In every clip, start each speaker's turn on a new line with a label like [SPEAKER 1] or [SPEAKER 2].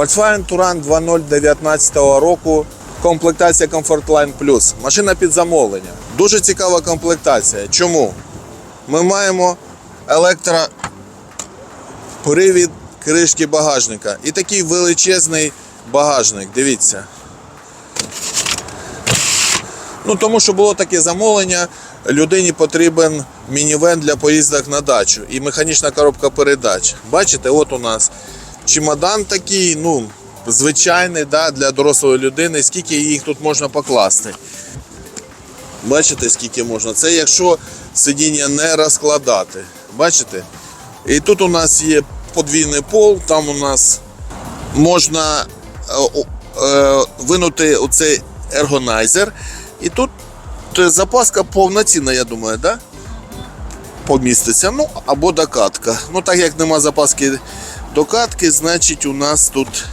[SPEAKER 1] Volkswagen Touran 2.0 19 року. Комплектація Comfortline Plus. Машина під замовлення. Дуже цікава комплектація. Чому? Ми маємо електропривід кришки багажника. І такий величезний багажник. Дивіться. Ну, тому що було таке замовлення, людині потрібен мінівен для поїздок на дачу і механічна коробка передач. Бачите, от у нас чемодан такий, ну, звичайний да, для дорослої людини, скільки їх тут можна покласти. Бачите, скільки можна? Це якщо сидіння не розкладати. Бачите? І тут у нас є подвійний пол, там у нас можна е, е, винути оцей ергонайзер. І тут е, запаска повноцінна, я думаю, да? поміститься. Ну, або докатка. Ну, так як нема запаски докатки, значить у нас тут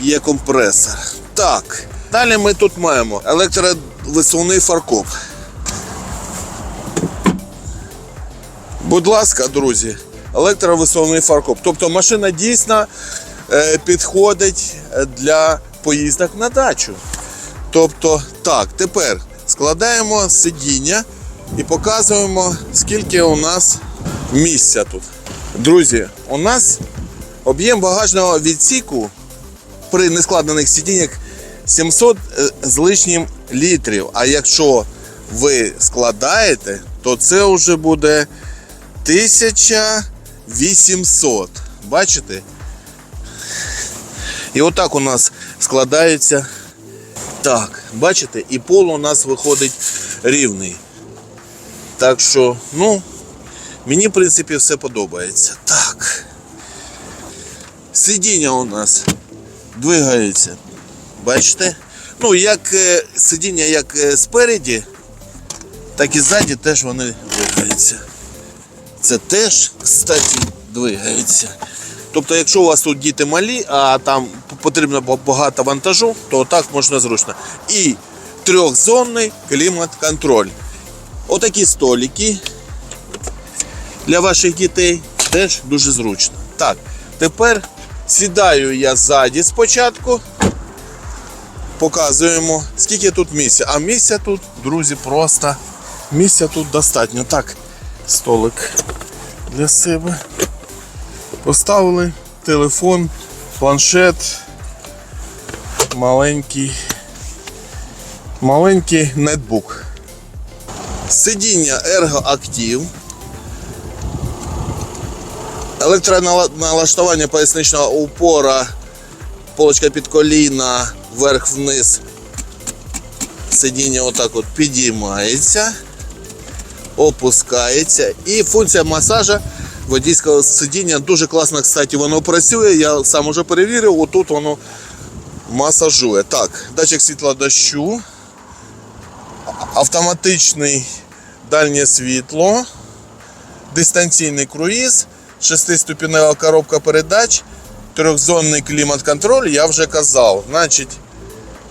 [SPEAKER 1] є компресор. Так. Далі ми тут маємо електровисувний фаркоп. Будь ласка, друзі, електровисувний фаркоп. Тобто машина дійсно е, підходить для поїздок на дачу. Тобто, так, тепер складаємо сидіння і показуємо, скільки у нас місця тут. Друзі, у нас об'єм багажного відсіку при нескладених сидіннях 700 е, з лишнім літрів. А якщо ви складаєте, то це вже буде 1800. Бачите? І отак у нас складається. Так, бачите, і пол у нас виходить рівний. Так що, ну, мені, в принципі, все подобається. Так. Сидіння у нас двигається. Бачите? Ну, як е, сидіння як е, спереді, так і ззаді теж вони двигаються. Це теж, кстати, двигається. Тобто, якщо у вас тут діти малі, а там потрібно багато вантажу, то так можна зручно. І трьохзонний клімат-контроль. Отакі столики для ваших дітей теж дуже зручно. Так, тепер сідаю я ззаді спочатку. Показуємо, скільки тут місця. А місця тут, друзі, просто місця тут достатньо. Так, столик для себе. Поставили телефон, планшет, маленький, маленький нетбук. Сидіння Ergo Active. Електроналаштування поясничного упора, полочка під коліна, вверх-вниз. Сидіння отак от підіймається, опускається. І функція масажа водійського сидіння дуже класно, кстати, воно працює. Я сам уже перевірив, отут воно масажує. Так, датчик світла дощу, автоматичний дальнє світло, дистанційний круїз, шестиступінева коробка передач, трьохзонний клімат-контроль, я вже казав. Значить,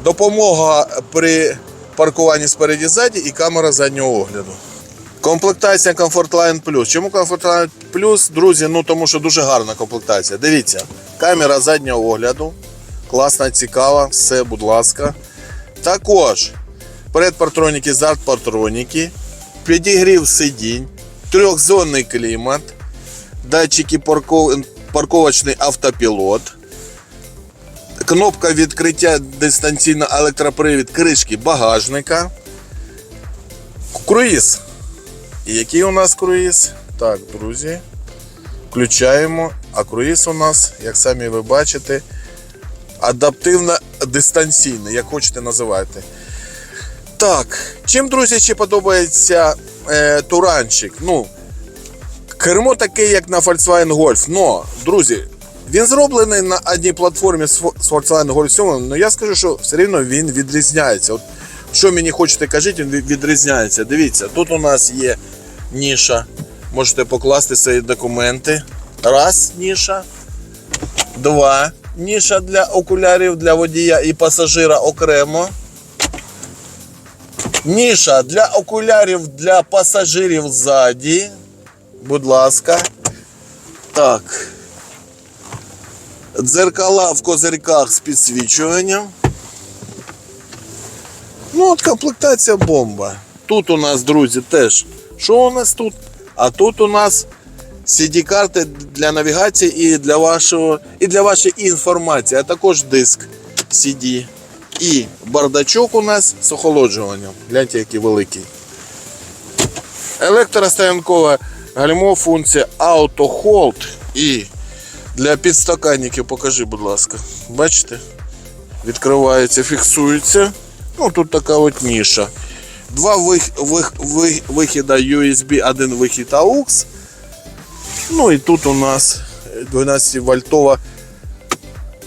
[SPEAKER 1] допомога при паркуванні спереді ззаді і камера заднього огляду. Комплектація Comfortline Plus. Чому Comfortline Plus, друзі? Ну тому що дуже гарна комплектація. Дивіться, камера заднього огляду. Класна, цікава, все, будь ласка. Також передпартроніки, задпартроніки, підігрів сидінь, трьохзонний клімат, датчики парков... парковочний автопілот, кнопка відкриття дистанційно електропривід кришки багажника, круїз. І який у нас круїз? Так, друзі. Включаємо. А круїз у нас, як самі ви бачите, адаптивно дистанційний, як хочете називати. Так, чим, друзі, ще подобається е, туранчик? Ну, кермо таке, як на Volkswagen Golf. Но, друзі, він зроблений на одній платформі з Volkswagen Golf 7, але я скажу, що все рівно він відрізняється. От, що мені хочете кажіть, він відрізняється. Дивіться, тут у нас є ніша. Можете покласти свої документи. Раз, ніша. Два. Ніша для окулярів для водія і пасажира окремо. Ніша для окулярів для пасажирів ззаді. Будь ласка. Так. Дзеркала в козирьках з підсвічуванням. Ну, от комплектація бомба. Тут у нас, друзі, теж. Що у нас тут? А тут у нас CD-карти для навігації і для вашого і для вашої інформації, а також диск CD. І бардачок у нас з охолоджуванням. Гляньте, який великий. Електростоянкова гальмо функція Auto Hold і для підстаканників покажи, будь ласка. Бачите? Відкривається, фіксується. Ну, тут така от ніша. Два вих, вих, вих, вихіда USB, один вихід AUX. Ну і тут у нас 12 вольтова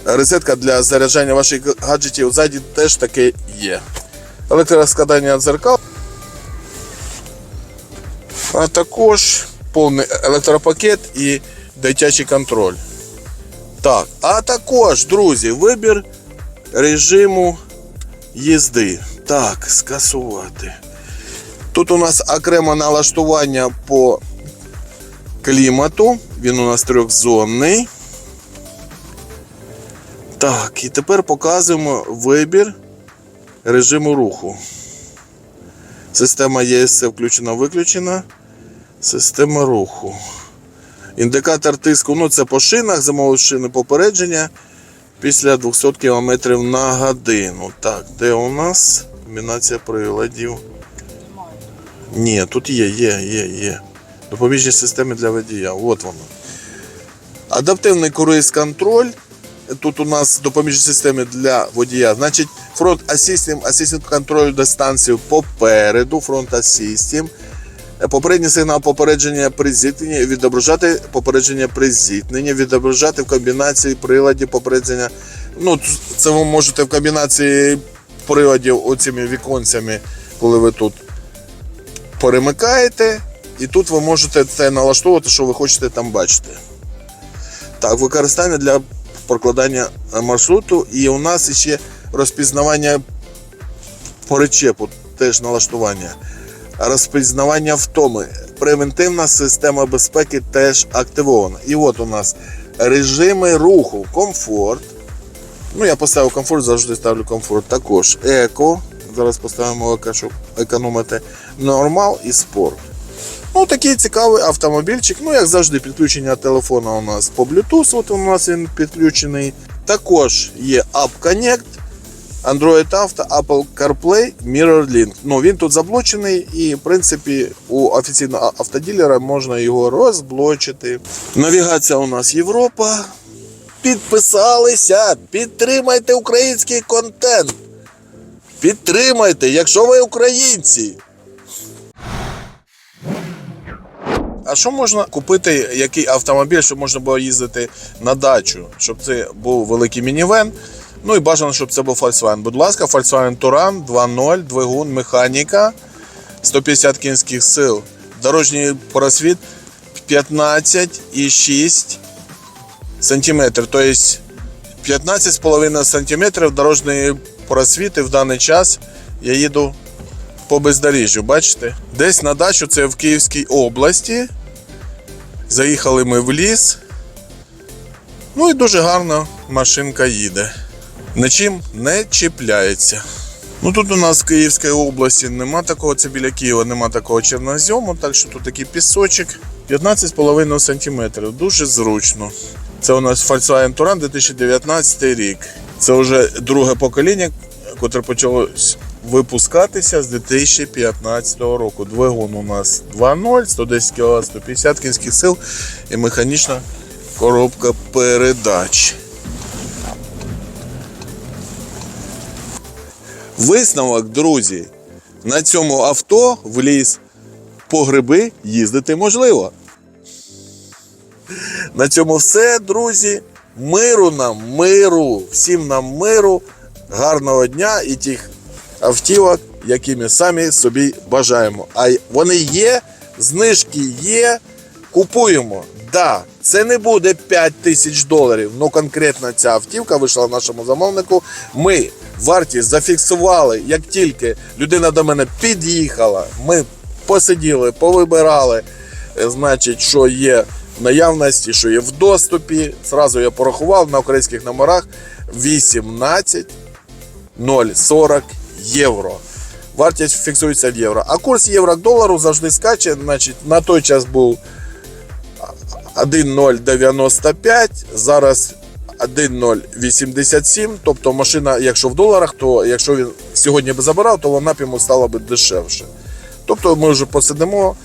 [SPEAKER 1] розетка для заряджання ваших гаджетів. Ззаді теж таке є. Електроскладання дзеркал. А також повний електропакет і дитячий контроль. Так, а також, друзі, вибір режиму їзди. Так, скасувати. Тут у нас окреме налаштування по клімату. Він у нас трьохзонний. Так, і тепер показуємо вибір режиму руху. Система ЄСЦ включена-виключена. Система руху. Індикатор тиску, ну це по шинах, замовили шини попередження після 200 км на годину. Так, де у нас комбінація приладів? Ні, тут є, є, є, є. Допоміжні системи для водія. От воно. Адаптивний круїз контроль. Тут у нас допоміжні системи для водія. Значить, фронт асістім, асістент контролю дистанцію попереду, фронт асістім. Попередній сигнал попередження при зіткненні, відображати попередження при зіткненні, відображати в комбінації приладів попередження. Ну, це ви можете в комбінації приладів оцими віконцями, коли ви тут перемикаєте, і тут ви можете це налаштовувати, що ви хочете там бачити. Так, використання для прокладання маршруту. І у нас ще розпізнавання причепу, теж налаштування. Розпізнавання втоми. Превентивна система безпеки теж активована. І от у нас режими руху, комфорт. Ну, я поставив комфорт, завжди ставлю комфорт. Також еко. Зараз поставимо еко, щоб економити. Нормал і спорт. Ну, такий цікавий автомобільчик. Ну, як завжди, підключення телефона у нас по Bluetooth. От у нас він підключений. Також є App Connect, Android Auto, Apple CarPlay, MirrorLink. Ну, він тут заблочений і, в принципі, у офіційного автоділера можна його розблочити. Навігація у нас Європа. Підписалися, підтримайте український контент. Підтримайте, якщо ви українці. А що можна купити, який автомобіль, щоб можна було їздити на дачу, щоб це був великий мінівен. Ну і бажано, щоб це був Volkswagen. Будь ласка, Volkswagen Touran 2.0, двигун, механіка, 150 кінських сил. Дорожній просвіт 15,6 см. Тобто 15,5 см дорожньої просвіти в даний час я їду по бездоріжжю. Бачите? Десь на дачу це в Київській області. Заїхали ми в ліс. Ну і дуже гарно машинка їде. Нічим не чіпляється. Ну тут у нас в Київській області нема такого, це біля Києва, нема такого чорнозьому, так що тут такий пісочок 15,5 см. Дуже зручно. Це у нас Volkswagen Touran 2019 рік. Це вже друге покоління, котре почало випускатися з 2015 року. Двигун у нас 2.0, 110 кВт, 150 кінських сил і механічна коробка передач. Висновок, друзі, на цьому авто в ліс по гриби їздити можливо. На цьому все, друзі. Миру нам, миру, всім нам миру, гарного дня і тих автівок, які ми самі собі бажаємо. А вони є, знижки є, купуємо. Да, це не буде 5 тисяч доларів. Ну конкретно ця автівка вийшла нашому замовнику. Ми вартість зафіксували, як тільки людина до мене під'їхала, ми посиділи, повибирали, е, значить, що є в наявності, що є в доступі. Зразу я порахував на українських номерах 18 0,40 євро. Вартість фіксується в євро. А курс євро к долару завжди скаче. Значить, на той час був 1,095, зараз 1,087. Тобто машина, якщо в доларах, то якщо він сьогодні би забирав, то вона б йому стала би дешевше. Тобто ми вже посидимо,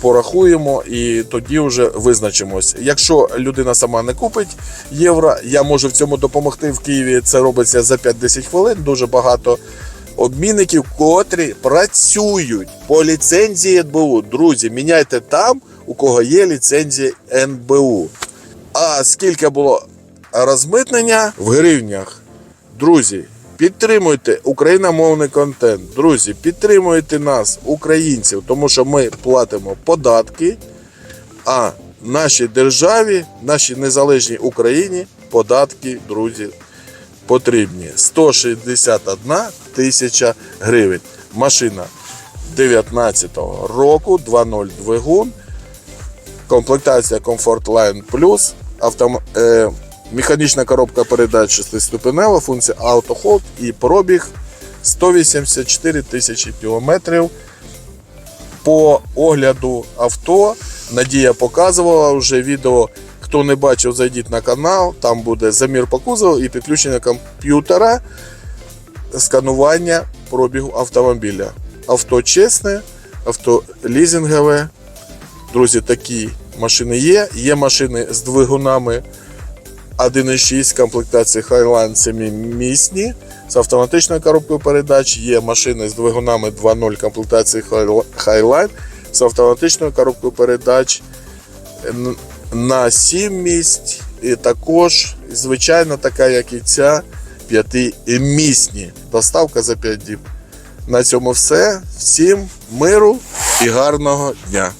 [SPEAKER 1] порахуємо і тоді вже визначимось. Якщо людина сама не купить євро, я можу в цьому допомогти в Києві. Це робиться за 5-10 хвилин. Дуже багато обмінників, котрі працюють по ліцензії НБУ. Друзі, міняйте там, у кого є ліцензія НБУ. А скільки було розмитнення в гривнях? Друзі, підтримуйте україномовний контент. Друзі, підтримуйте нас, українців, тому що ми платимо податки, а нашій державі, нашій незалежній Україні податки, друзі, потрібні. 161 тисяча гривень. Машина 19-го року, 2.0 двигун, комплектація Comfort Line Plus, автом... е... механічна коробка передач 6-ступенева, функція Auto Hold і пробіг 184 тисячі кілометрів. По огляду авто Надія показувала вже відео. Хто не бачив, зайдіть на канал, там буде замір по кузову і підключення комп'ютера, сканування пробігу автомобіля. Авто чесне, авто лізингове. Друзі, такі машини є. Є машини з двигунами 1.6 комплектації Highline 7 місні з автоматичною коробкою передач. Є машини з двигунами 2.0 комплектації Highline з автоматичною коробкою передач на 7 місць. І також, звичайно, така, як і ця, 5-місні. Доставка за 5 діб. На цьому все. Всім миру і гарного дня.